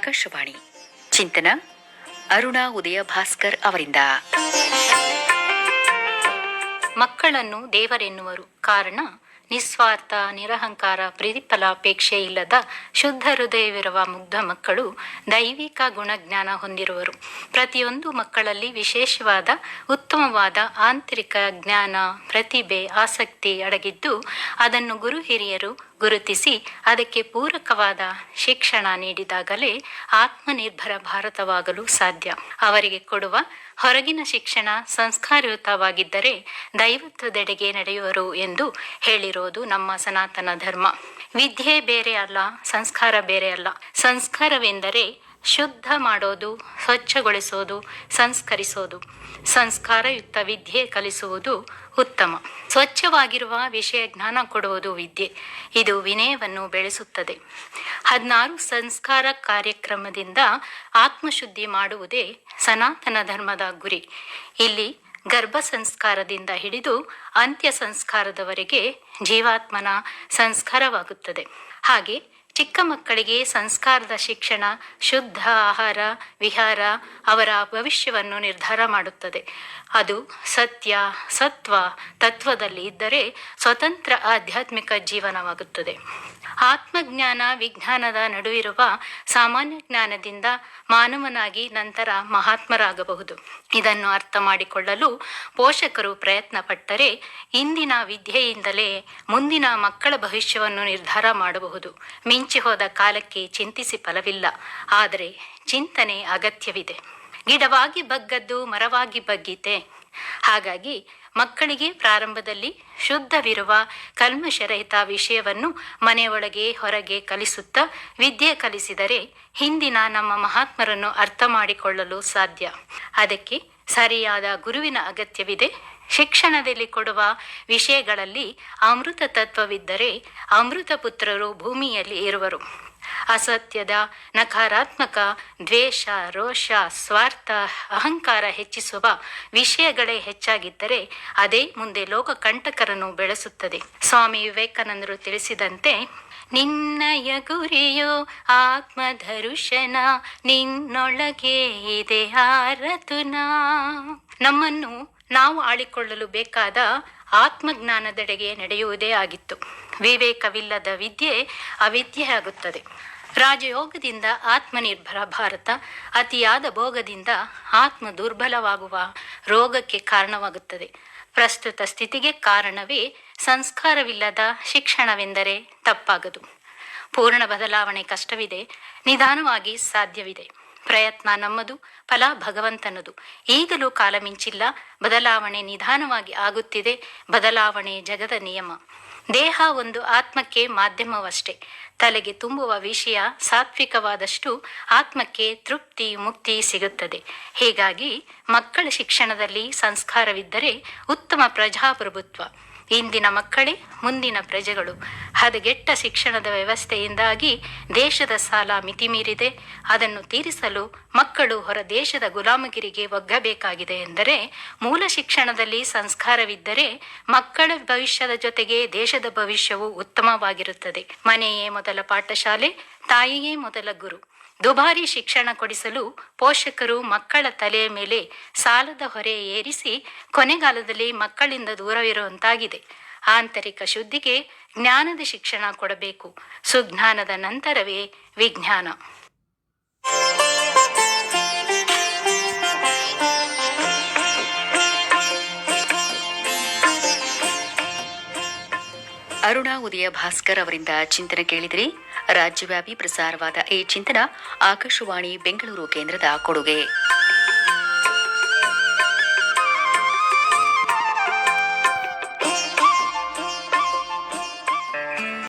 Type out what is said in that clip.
ಆಕಾಶವಾಣಿ. ಚಿಂತನ ಅರುಣಾ ಉದಯ ಭಾಸ್ಕರ್ ಅವರಿಂದ. ಮಕ್ಕಳನ್ನು ದೇವರೆನ್ನುವರು ಕಾರಣ ನಿಸ್ವಾರ್ಥ, ನಿರಹಂಕಾರ ಪ್ರತಿಫಲಾಪೇಕ್ಷೆ ಇಲ್ಲದ ಶುದ್ಧ ಹೃದಯವಿರುವ ಮುಗ್ಧ ಮಕ್ಕಳು ದೈವಿಕ ಗುಣಜ್ಞಾನ ಹೊಂದಿರುವರು. ಪ್ರತಿಯೊಂದು ಮಕ್ಕಳಲ್ಲಿ ವಿಶೇಷವಾದ, ಉತ್ತಮವಾದ ಆಂತರಿಕ ಜ್ಞಾನ, ಪ್ರತಿಭೆ, ಆಸಕ್ತಿ ಅಡಗಿದ್ದು ಅದನ್ನು ಗುರು ಹಿರಿಯರು ಗುರುತಿಸಿ ಅದಕ್ಕೆ ಪೂರಕವಾದ ಶಿಕ್ಷಣ ನೀಡಿದಾಗಲೇ ಆತ್ಮನಿರ್ಭರ ಭಾರತವಾಗಲು ಸಾಧ್ಯ. ಅವರಿಗೆ ಕೊಡುವ ಹೊರಗಿನ ಶಿಕ್ಷಣ ಸಂಸ್ಕಾರಯುತವಾಗಿದ್ದರೆ ದೈವತ್ವದೆಡೆಗೆ ನಡೆಯುವರು ಎಂದು ಹೇಳಿರೋದು ನಮ್ಮ ಸನಾತನ ಧರ್ಮ. ವಿದ್ಯೆ ಬೇರೆ ಅಲ್ಲ, ಸಂಸ್ಕಾರ ಬೇರೆ ಅಲ್ಲ. ಸಂಸ್ಕಾರವೆಂದರೆ ಶುದ್ಧ ಮಾಡೋದು, ಸ್ವಚ್ಛಗೊಳಿಸೋದು, ಸಂಸ್ಕರಿಸೋದು. ಸಂಸ್ಕಾರಯುಕ್ತ ವಿದ್ಯೆ ಕಲಿಸುವುದು ಉತ್ತಮ. ಸ್ವಚ್ಛವಾಗಿರುವ ವಿಷಯ ಜ್ಞಾನ ಕೊಡುವುದು ವಿದ್ಯೆ. ಇದು ವಿನಯವನ್ನು ಬೆಳೆಸುತ್ತದೆ. ಹದಿನಾರು ಸಂಸ್ಕಾರ ಕಾರ್ಯಕ್ರಮದಿಂದ ಆತ್ಮಶುದ್ಧಿ ಮಾಡುವುದೇ ಸನಾತನ ಧರ್ಮದ ಗುರಿ. ಇಲ್ಲಿ ಗರ್ಭ ಸಂಸ್ಕಾರದಿಂದ ಹಿಡಿದು ಅಂತ್ಯ ಸಂಸ್ಕಾರದವರೆಗೆ ಜೀವಾತ್ಮನ ಸಂಸ್ಕಾರವಾಗುತ್ತದೆ. ಹಾಗೆ ಚಿಕ್ಕ ಮಕ್ಕಳಿಗೆ ಸಂಸ್ಕಾರದ ಶಿಕ್ಷಣ, ಶುದ್ಧ ಆಹಾರ, ವಿಹಾರ ಅವರ ಭವಿಷ್ಯವನ್ನು ನಿರ್ಧಾರ ಮಾಡುತ್ತದೆ. ಅದು ಸತ್ಯ, ಸತ್ವ ತತ್ವದಲ್ಲಿ ಇದ್ದರೆ ಸ್ವತಂತ್ರ ಆಧ್ಯಾತ್ಮಿಕ ಜೀವನವಾಗುತ್ತದೆ. ಆತ್ಮಜ್ಞಾನ, ವಿಜ್ಞಾನದ ನಡುವಿರುವ ಸಾಮಾನ್ಯ ಜ್ಞಾನದಿಂದ ಮಾನವನಾಗಿ ನಂತರ ಮಹಾತ್ಮರಾಗಬಹುದು. ಇದನ್ನು ಅರ್ಥ ಮಾಡಿಕೊಳ್ಳಲು ಪೋಷಕರು ಪ್ರಯತ್ನ ಪಟ್ಟರೆ ಇಂದಿನ ವಿದ್ಯೆಯಿಂದಲೇ ಮುಂದಿನ ಮಕ್ಕಳ ಭವಿಷ್ಯವನ್ನು ನಿರ್ಧಾರ ಮಾಡಬಹುದು. ಹೋದ ಕಾಲಕ್ಕೆ ಚಿಂತಿಸಿ ಫಲವಿಲ್ಲ. ಆದರೆ ಚಿಂತನೆ ಅಗತ್ಯವಿದೆ. ಗಿಡವಾಗಿ ಬಗ್ಗದ್ದು ಮರವಾಗಿ ಬಗ್ಗಿತೆ. ಹಾಗಾಗಿ ಮಕ್ಕಳಿಗೆ ಪ್ರಾರಂಭದಲ್ಲಿ ಶುದ್ಧವಿರುವ ಕಲ್ಮಶರಹಿತ ವಿಷಯವನ್ನು ಮನೆಯೊಳಗೆ ಹೊರಗೆ ಕಲಿಸುತ್ತಾ ವಿದ್ಯೆ ಕಲಿಸಿದರೆ ಹಿಂದಿನ ನಮ್ಮ ಮಹಾತ್ಮರನ್ನು ಅರ್ಥ ಮಾಡಿಕೊಳ್ಳಲು ಸಾಧ್ಯ. ಅದಕ್ಕೆ ಸರಿಯಾದ ಗುರುವಿನ ಅಗತ್ಯವಿದೆ. ಶಿಕ್ಷಣದಲ್ಲಿ ಕೊಡುವ ವಿಷಯಗಳಲ್ಲಿ ಅಮೃತ ತತ್ವವಿದ್ದರೆ ಅಮೃತ ಪುತ್ರರು ಭೂಮಿಯಲ್ಲಿ ಇರುವರು. ಅಸತ್ಯದ, ನಕಾರಾತ್ಮಕ, ದ್ವೇಷ, ರೋಷ, ಸ್ವಾರ್ಥ, ಅಹಂಕಾರ ಹೆಚ್ಚಿಸುವ ವಿಷಯಗಳೇ ಹೆಚ್ಚಾಗಿದ್ದರೆ ಅದೇ ಮುಂದೆ ಲೋಕ ಕಂಟಕರನ್ನು ಬೆಳೆಸುತ್ತದೆ. ಸ್ವಾಮಿ ವಿವೇಕಾನಂದರು ತಿಳಿಸಿದಂತೆ ನಿನ್ನಯ ಗುರಿಯೋ ಆತ್ಮಧರುಷನ ನಿನ್ನೊಳಗೆ ಇದೆ ಆರತುನಾ. ನಮ್ಮನ್ನು ನಾವು ಆಳಿಕೊಳ್ಳಲು ಬೇಕಾದ ಆತ್ಮಜ್ಞಾನದೆಡೆಗೆ ನಡೆಯುವುದೇ ಆಗಿತ್ತು. ವಿವೇಕವಿಲ್ಲದ ವಿದ್ಯೆ ಅವಿದ್ಯೆ ಆಗುತ್ತದೆ. ರಾಜಯೋಗದಿಂದ ಆತ್ಮನಿರ್ಭರ ಭಾರತ, ಅತಿಯಾದ ಭೋಗದಿಂದ ಆತ್ಮ ದುರ್ಬಲವಾಗುವ ರೋಗಕ್ಕೆ ಕಾರಣವಾಗುತ್ತದೆ. ಪ್ರಸ್ತುತ ಸ್ಥಿತಿಗೆ ಕಾರಣವೇ ಸಂಸ್ಕಾರವಿಲ್ಲದ ಶಿಕ್ಷಣವೆಂದರೆ ತಪ್ಪಾಗದು. ಪೂರ್ಣ ಬದಲಾವಣೆ ಕಷ್ಟವಿದೆ, ನಿಧಾನವಾಗಿ ಸಾಧ್ಯವಿದೆ. ಪ್ರಯತ್ನ ನಮ್ಮದು, ಫಲ ಭಗವಂತನದು. ಈಗಲೂ ಕಾಲ ಮಿಂಚಿಲ್ಲ, ಬದಲಾವಣೆ ನಿಧಾನವಾಗಿ ಆಗುತ್ತಿದೆ, ಬದಲಾವಣೆ ಜಗದ ನಿಯಮ. ದೇಹ ಒಂದು ಆತ್ಮಕ್ಕೆ ಮಾಧ್ಯಮವಷ್ಟೇ. ತಲೆಗೆ ತುಂಬುವ ವಿಷಯ ಸಾತ್ವಿಕವಾದಷ್ಟು ಆತ್ಮಕ್ಕೆ ತೃಪ್ತಿ, ಮುಕ್ತಿ ಸಿಗುತ್ತದೆ. ಹೀಗಾಗಿ ಮಕ್ಕಳ ಶಿಕ್ಷಣದಲ್ಲಿ ಸಂಸ್ಕಾರವಿದ್ದರೆ ಉತ್ತಮ ಪ್ರಜಾಪ್ರಭುತ್ವ. ಇಂದಿನ ಮಕ್ಕಳೇ, ಮುಂದಿನ ಪ್ರಜೆಗಳು. ಹದಗೆಟ್ಟ ಶಿಕ್ಷಣದ ವ್ಯವಸ್ಥೆಯಿಂದಾಗಿ ದೇಶದ ಸಾಲ ಮಿತಿಮೀರಿದೆ. ಅದನ್ನು ತೀರಿಸಲು ಮಕ್ಕಳು ಹೊರ ದೇಶದ ಗುಲಾಮಗಿರಿಗೆ ಒಗ್ಗಬೇಕಾಗಿದೆ ಎಂದರೆ, ಮೂಲ ಶಿಕ್ಷಣದಲ್ಲಿ ಸಂಸ್ಕಾರವಿದ್ದರೆ ಮಕ್ಕಳ ಭವಿಷ್ಯದ ಜೊತೆಗೆ ದೇಶದ ಭವಿಷ್ಯವು ಉತ್ತಮವಾಗಿರುತ್ತದೆ. ಮನೆಯೇ ಮೊದಲ ಪಾಠಶಾಲೆ, ತಾಯಿಯೇ ಮೊದಲ ಗುರು. ದುಬಾರಿ ಶಿಕ್ಷಣ ಕೊಡಿಸಲು ಪೋಷಕರು ಮಕ್ಕಳ ತಲೆಯ ಮೇಲೆ ಸಾಲದ ಹೊರೆ ಏರಿಸಿ ಕೊನೆಗಾಲದಲ್ಲಿ ಮಕ್ಕಳಿಂದ ದೂರವಿರುವಂತಾಗಿದೆ. ಆಂತರಿಕ ಶುದ್ಧಿಗೆ ಜ್ಞಾನದ ಶಿಕ್ಷಣ ಕೊಡಬೇಕು. ಸುಜ್ಞಾನದ ನಂತರವೇ ವಿಜ್ಞಾನ. ಅರುಣಾ ಉದಯ ಭಾಸ್ಕರ್ ಅವರಿಂದ ಚಿಂತನೆ ಕೇಳಿದ್ರಿ? ರಾಜ್ಯವ್ಯಾಪಿ ಪ್ರಸಾರವಾದ ಈ ಚಿಂತನ ಆಕಾಶವಾಣಿ ಬೆಂಗಳೂರು ಕೇಂದ್ರದ ಕೊಡುಗೆ.